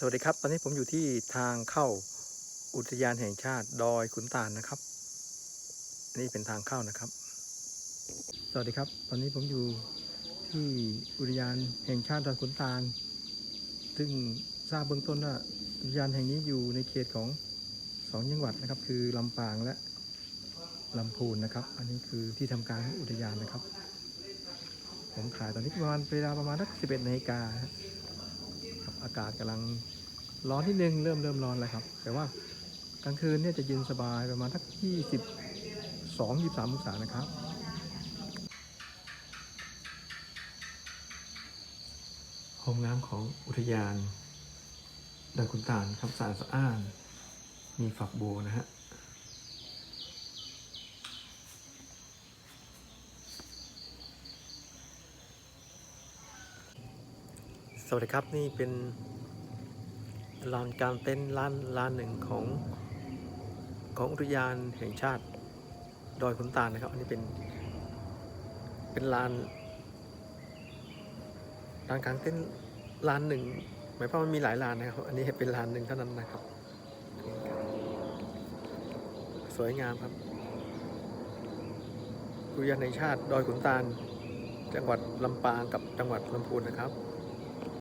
สวัสดีครับ ตอนนี้ผมอยู่ที่ทางเข้าอุทยานแห่งชาติดอยขุนตาลนะครับนนี้เป็นทางเข้านะครับ สวัสดีครับ ตอนนี้ผมอยู่ที่อุทยานแห่งชาติดอยขุนตาล ซึ่งทราบเบื้องต้นว่าอุทยานแห่งนี้อยู่ในเขตของสองจังหวัดนะครับ คือลำปางและลำพูนนะครับ อันนี้คือที่ทำการของอุทยานนะครับ ผมถ่ายตอนนี้ประมาณเวลาประมาณสักสิบเอ็ดนาฬิกาอากาศกำลัง ร้อนนิดนึงเริ่มเริ่มร้อนแล้วครับ แต่ว่ากลางคืนเนี่ยจะเย็นสบายประมาณทักยี่สิบสองยี่สามองศานะครับห้องน้ำของอุทยานดอยขุนตาลครับสะอาดสะอ้าน มีฝักบัวนะฮะสวัสดีครับ นี่เป็น ลานกลางเต็นท์ลานลานหนึ่งของของอุทยานแห่งชาติดอยขุนตาลนะครับ อันนี้เป็นเป็นลานลานกลางเต็นท์ลานหนึ่งหมายความว่ามีหลายลานนะครับ อันนี้เป็นลานหนึ่งเท่านั้นนะครับ สวยงามครับอุทยานแห่งชาติดอยขุนตาล จังหวัดลำปางกับจังหวัดลำพูนนะครับ